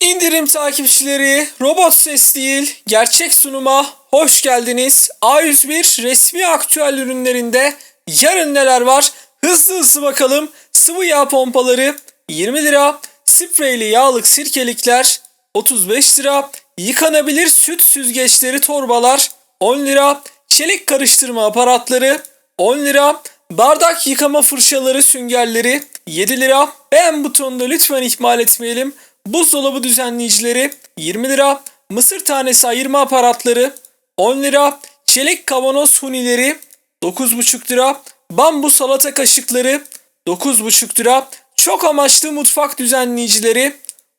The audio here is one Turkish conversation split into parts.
İndirim takipçileri, robot ses değil, gerçek sunuma hoş geldiniz. A101 resmi aktüel ürünlerinde yarın neler var? Hızlı hızlı bakalım. Sıvı yağ pompaları 20 lira, spreyli yağlık sirkelikler 35 lira, yıkanabilir süt süzgeçleri torbalar 10 lira, çelik karıştırma aparatları 10 lira, bardak yıkama fırçaları süngerleri 7 lira. Beğen butonunu lütfen ihmal etmeyelim. Buzdolabı düzenleyicileri 20 lira, mısır tanesi ayırma aparatları 10 lira, çelik kavanoz hunileri 9,5 lira, bambu salata kaşıkları 9,5 lira, çok amaçlı mutfak düzenleyicileri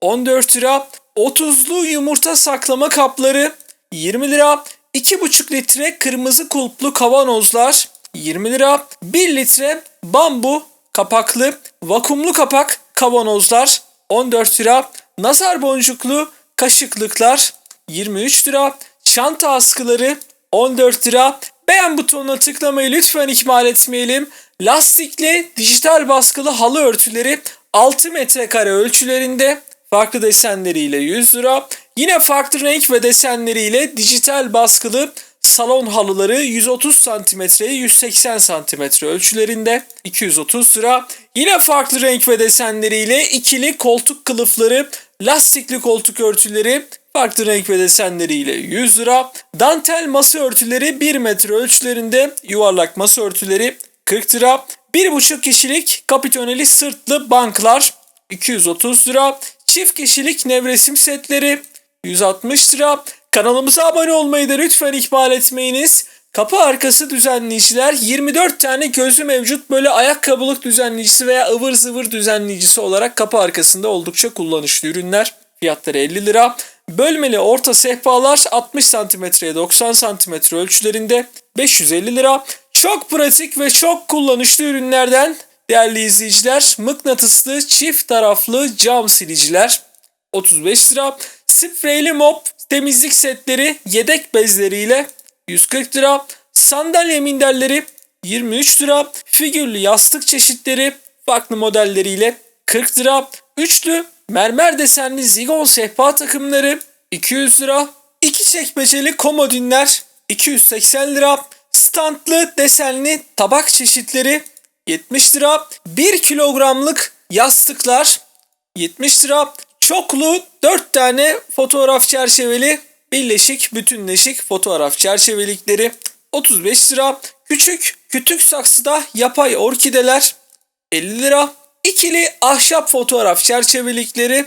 14 lira, 30'lu yumurta saklama kapları 20 lira, 2,5 litre kırmızı kulplu kavanozlar 20 lira, 1 litre bambu kapaklı vakumlu kapak kavanozlar 14 lira, nazar boncuklu kaşıklıklar 23 lira, çanta askıları 14 lira. Beğen butonuna tıklamayı lütfen ihmal etmeyelim. Lastikli dijital baskılı halı örtüleri 6 metrekare ölçülerinde farklı desenleriyle 100 lira. Yine farklı renk ve desenleriyle dijital baskılı salon halıları 130 santimetreye 180 santimetre ölçülerinde 230 lira. Yine farklı renk ve desenleriyle ikili koltuk kılıfları, lastikli koltuk örtüleri farklı renk ve desenleriyle 100 lira. Dantel masa örtüleri 1 metre ölçülerinde yuvarlak masa örtüleri 40 lira. 1,5 kişilik kapitoneli sırtlı banklar 230 lira. Çift kişilik nevresim setleri 160 lira. Kanalımıza abone olmayı da lütfen ihmal etmeyiniz. Kapı arkası düzenleyiciler 24 tane gözü mevcut böyle ayakkabılık düzenleyicisi veya ıvır zıvır düzenleyicisi olarak kapı arkasında oldukça kullanışlı ürünler. Fiyatları 50 lira. Bölmeli orta sehpalar 60 santimetreye 90 santimetre ölçülerinde 550 lira. Çok pratik ve çok kullanışlı ürünlerden değerli izleyiciler mıknatıslı çift taraflı cam siliciler 35 lira. Spreyli mop temizlik setleri yedek bezleriyle 140 lira. Sandalye minderleri 23 lira. Figürlü yastık çeşitleri farklı modelleriyle 40 lira. Üçlü mermer desenli zigon sehpa takımları 200 lira. İki çekmeceli komodinler 280 lira. Standlı desenli tabak çeşitleri 70 lira. 1 kilogramlık yastıklar 70 lira. Çoklu 4 tane fotoğraf çerçeveli birleşik bütünleşik fotoğraf çerçevelikleri 35 lira. Küçük kütük saksıda yapay orkideler 50 lira. İkili ahşap fotoğraf çerçevelikleri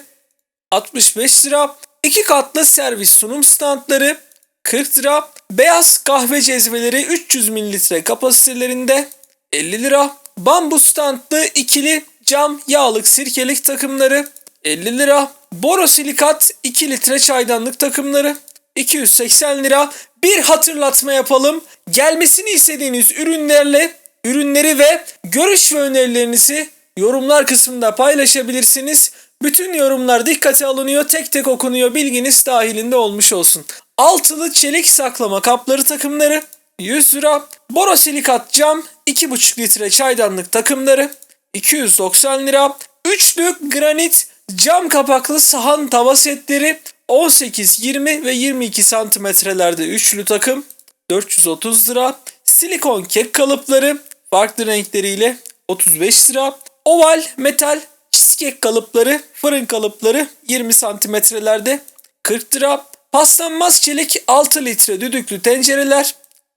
65 lira. İki katlı servis sunum standları 40 lira. Beyaz kahve cezveleri 300 mililitre kapasitelerinde 50 lira. Bambu standlı ikili cam yağlık sirkelik takımları 50 lira. Borosilikat 2 litre çaydanlık takımları 280 lira. Bir hatırlatma yapalım. Gelmesini istediğiniz ürünlerle ürünleri ve görüş ve önerilerinizi yorumlar kısmında paylaşabilirsiniz. Bütün yorumlar dikkate alınıyor, tek tek okunuyor, bilginiz dahilinde olmuş olsun. Altılı çelik saklama kapları takımları 100 lira. Borosilikat cam 2,5 litre çaydanlık takımları 290 lira. Üçlü granit cam kapaklı sahan tava setleri 18, 20 ve 22 santimetrelerde üçlü takım 430 lira. Silikon kek kalıpları farklı renkleriyle 35 lira. Oval metal cheesecake kalıpları, fırın kalıpları 20 santimetrelerde 40 lira. Paslanmaz çelik 6 litre düdüklü tencereler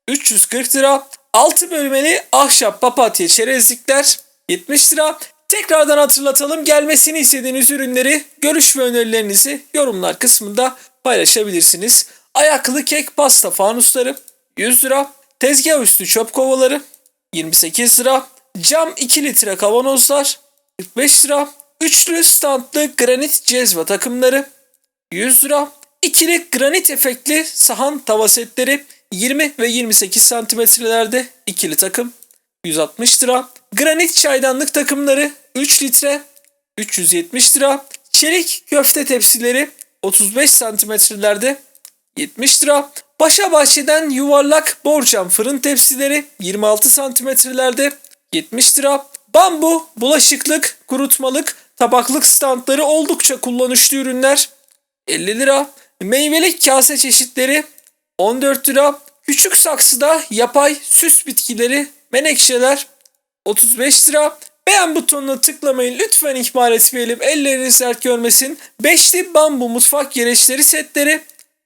340 lira. 6 bölmeli ahşap papatya çerezlikler 70 lira. Tekrardan hatırlatalım gelmesini istediğiniz ürünleri, görüş ve önerilerinizi yorumlar kısmında paylaşabilirsiniz. Ayaklı kek pasta fanusları 100 lira. Tezgah üstü çöp kovaları 28 lira. Cam 2 litre kavanozlar 45 lira. Üçlü standlı granit cezve takımları 100 lira. İkili granit efektli sahan tava setleri 20 ve 28 santimetrelerde ikili takım 160 lira. Granit çaydanlık takımları 3 litre 370 lira. Çelik köfte tepsileri 35 santimetrelerde 70 lira. Paşa Bahçe'den yuvarlak borcam fırın tepsileri 26 santimetrelerde 70 lira. Bambu bulaşıklık kurutmalık tabaklık standları oldukça kullanışlı ürünler 50 lira. Meyvelik kase çeşitleri 14 lira. Küçük saksıda yapay süs bitkileri, menekşeler 35 lira. Beğen butonuna tıklamayı lütfen ihmal etmeyelim. Elleriniz dert görmesin. Beşli bambu mutfak gereçleri setleri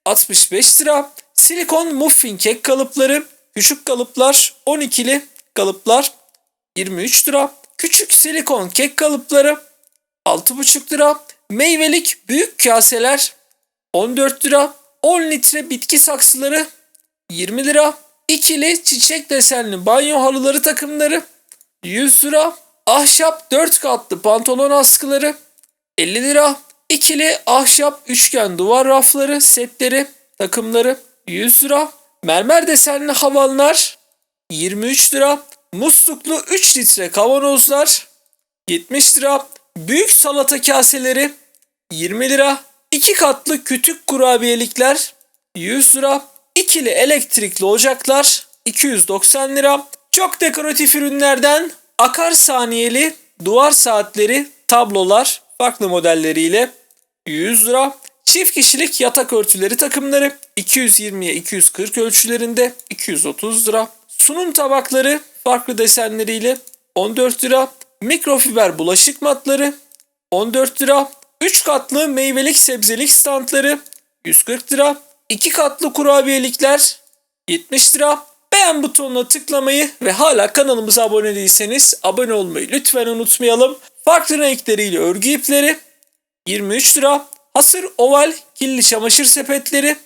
65 lira. Silikon muffin kek kalıpları, küçük kalıplar 12'li kalıplar 23 lira. Küçük silikon kek kalıpları 6,5 lira. Meyvelik büyük kaseler 14 lira. 10 litre bitki saksıları 20 lira. İkili çiçek desenli banyo halıları takımları 100 lira. Ahşap 4 katlı pantolon askıları 50 lira. İkili ahşap üçgen duvar rafları setleri takımları 100 lira. Mermer desenli havanlar 23 lira. Musluklu 3 litre kavanozlar 70 lira. Büyük salata kaseleri 20 lira. 2 katlı kütük kurabiyelikler 100 lira. İkili elektrikli ocaklar 290 lira. Çok dekoratif ürünlerden akar saniyeli duvar saatleri, tablolar farklı modelleriyle 100 lira. Çift kişilik yatak örtüleri takımları 220'ye 240 ölçülerinde 230 lira. Sunum tabakları farklı desenleriyle 14 lira. Mikrofiber bulaşık matları 14 lira. 3 katlı meyvelik sebzelik standları 140 lira. 2 katlı kurabiyelikler 70 lira. Beğen butonuna tıklamayı ve hala kanalımıza abone değilseniz abone olmayı lütfen unutmayalım. Farklı renkleriyle örgü ipleri 23 lira. Hasır oval kirli çamaşır sepetleri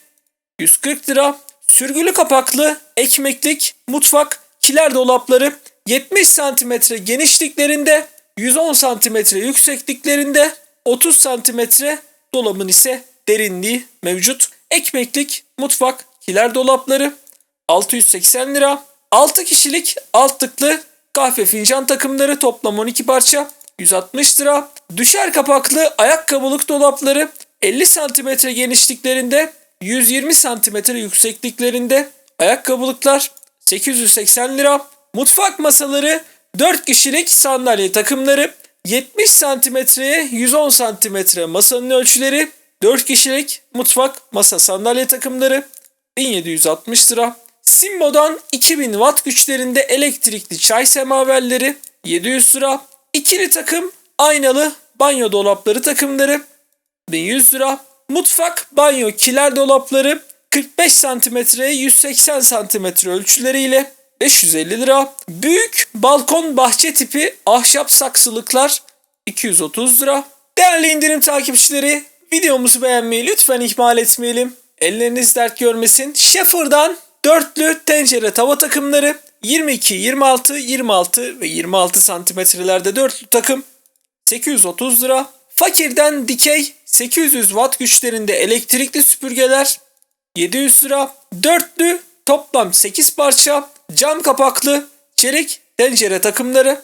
140 lira. Sürgülü kapaklı ekmeklik mutfak kiler dolapları 70 santimetre genişliklerinde 110 santimetre yüksekliklerinde 30 santimetre dolabın ise derinliği mevcut. Ekmeklik mutfak kiler dolapları 680 lira. 6 kişilik altlıklı kahve fincan takımları toplam 12 parça 160 lira. Düşer kapaklı ayakkabılık dolapları 50 santimetre genişliklerinde 120 santimetre yüksekliklerinde ayakkabılıklar 880 lira. Mutfak masaları 4 kişilik sandalye takımları 70 santimetreye 110 santimetre masanın ölçüleri 4 kişilik mutfak masa sandalye takımları 1760 lira. Simbo'dan 2000 watt güçlerinde elektrikli çay semaverleri 700 lira. İkili takım aynalı banyo dolapları takımları 1100 lira. Mutfak banyo kiler dolapları 45 santimetreye 180 santimetre ölçüleriyle 550 lira. Büyük balkon bahçe tipi ahşap saksılıklar 230 lira. Değerli indirim takipçileri videomuzu beğenmeyi lütfen ihmal etmeyelim. Elleriniz dert görmesin. Schaefer'dan dörtlü tencere tava takımları 22, 26, 26 ve 26 santimetrelerde dörtlü takım 830 lira. Fakirden dikey 800 watt güçlerinde elektrikli süpürgeler 700 lira. Dörtlü toplam 8 parça cam kapaklı çelik tencere takımları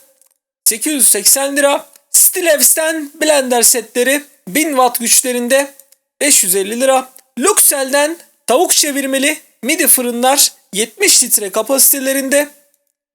880 lira. Stilevs'ten blender setleri 1000 watt güçlerinde 550 lira. Luxel'den tavuk çevirmeli midi fırınlar 70 litre kapasitelerinde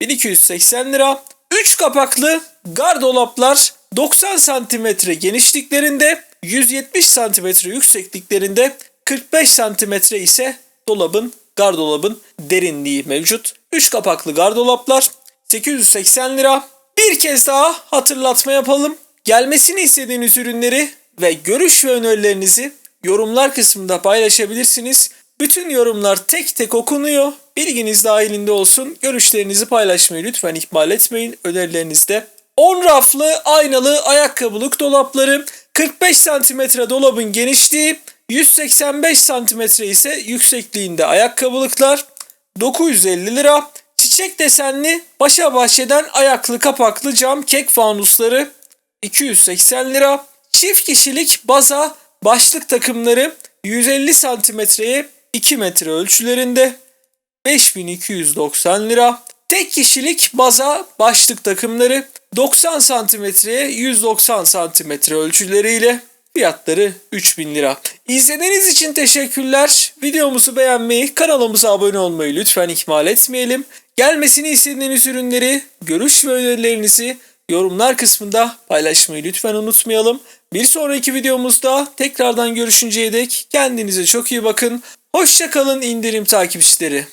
1280 lira. 3 kapaklı gardolaplar 90 santimetre genişliklerinde 170 santimetre yüksekliklerinde 45 santimetre ise dolabın gardolabın derinliği mevcut. 3 kapaklı gardolaplar 880 lira. Bir kez daha hatırlatma yapalım. Gelmesini istediğiniz ürünleri ve görüş ve önerilerinizi yorumlar kısmında paylaşabilirsiniz. Bütün yorumlar tek tek okunuyor. Bilginiz dahilinde olsun. Görüşlerinizi paylaşmayı lütfen ihmal etmeyin. Önerilerinizde 10 raflı aynalı ayakkabılık dolapları 45 santimetre dolabın genişliği 185 santimetre ise yüksekliğinde ayakkabılıklar 950 lira. Çiçek desenli başa bahçeden ayaklı kapaklı cam kek fanusları 280 lira. Çift kişilik baza başlık takımları 150 santimetreye 2 metre ölçülerinde 5290 lira. Tek kişilik baza başlık takımları 90 santimetreye 190 santimetre ölçüleriyle fiyatları 3000 lira. İzlediğiniz için teşekkürler. Videomuzu beğenmeyi, kanalımıza abone olmayı lütfen ihmal etmeyelim. Gelmesini istediğiniz ürünleri, görüş ve önerilerinizi yorumlar kısmında paylaşmayı lütfen unutmayalım. Bir sonraki videomuzda tekrardan görüşünceye dek kendinize çok iyi bakın. Hoşçakalın indirim takipçileri.